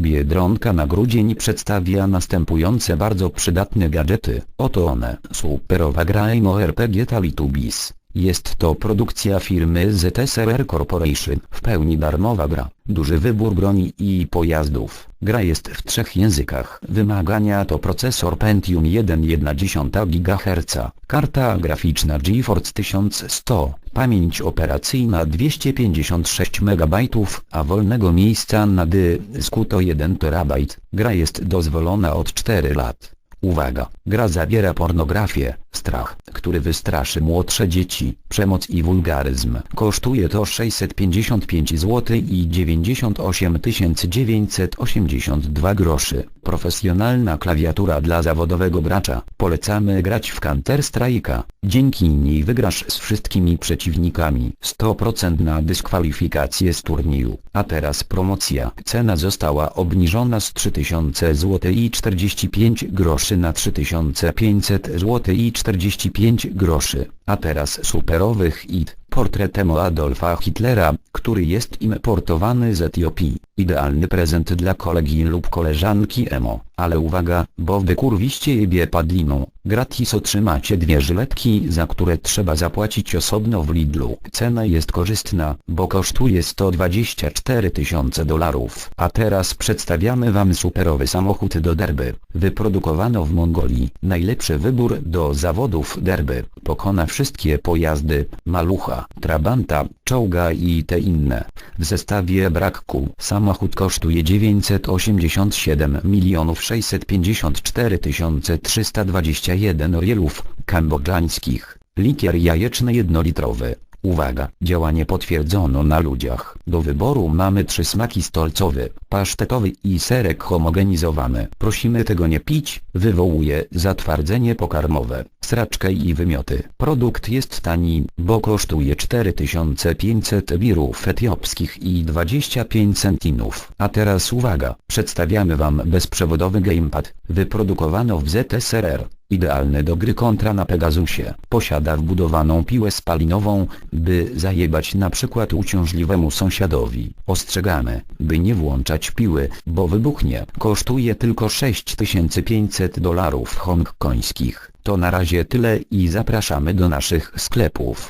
Biedronka na grudzień przedstawia następujące bardzo przydatne gadżety. Oto one. Superowa gra RPG Talitubis. Jest to produkcja firmy ZSRR Corporation. W pełni darmowa gra. Duży wybór broni i pojazdów. Gra jest w trzech językach. Wymagania to procesor Pentium 1,1 GHz, karta graficzna GeForce 1100, pamięć operacyjna 256 MB, a wolnego miejsca na dysku to 1 TB. Gra jest dozwolona od 4 lat. Uwaga, gra zawiera pornografię, strach, który wystraszy młodsze dzieci, przemoc i wulgaryzm. Kosztuje to 655 zł i 98 982 groszy. Profesjonalna klawiatura dla zawodowego gracza. Polecamy grać w Counter Strike'a. Dzięki niej wygrasz z wszystkimi przeciwnikami. 100% na dyskwalifikację z turnieju. A teraz promocja. Cena została obniżona z 3000 zł i 45 groszy na 3500 zł i 45 groszy. A teraz superowy hit. Portretem Adolfa Hitlera, który jest importowany z Etiopii. Idealny prezent dla kolegi lub koleżanki emo. Ale uwaga, bo wy kurwiście jebie padliną. Gratis otrzymacie dwie żyletki za które trzeba zapłacić osobno w Lidlu. Cena jest korzystna, bo kosztuje 124 tysiące dolarów. A teraz przedstawiamy wam superowy samochód do derby. Wyprodukowano w Mongolii. Najlepszy wybór do zawodów derby. Pokona wszystkie pojazdy, malucha, trabanta, czołga i te inne. W zestawie brakku samochód kosztuje 987 milionów 654 321 rielów kambodżańskich. Likier jajeczny jednolitrowy. Uwaga, działanie potwierdzono na ludziach. Do wyboru mamy trzy smaki stolcowy, pasztetowy i serek homogenizowany. Prosimy tego nie pić, wywołuje zatwardzenie pokarmowe, sraczkę i wymioty. Produkt jest tani, bo kosztuje 4500 birów etiopskich i 25 centinów. A teraz uwaga, przedstawiamy wam bezprzewodowy gamepad, wyprodukowano w ZSRR. Idealny do gry kontra na Pegasusie. Posiada wbudowaną piłę spalinową, by zajebać na przykład uciążliwemu sąsiadowi. Ostrzegamy, by nie włączać piły, bo wybuchnie. Kosztuje tylko 6500 dolarów hongkońskich. To na razie tyle i zapraszamy do naszych sklepów.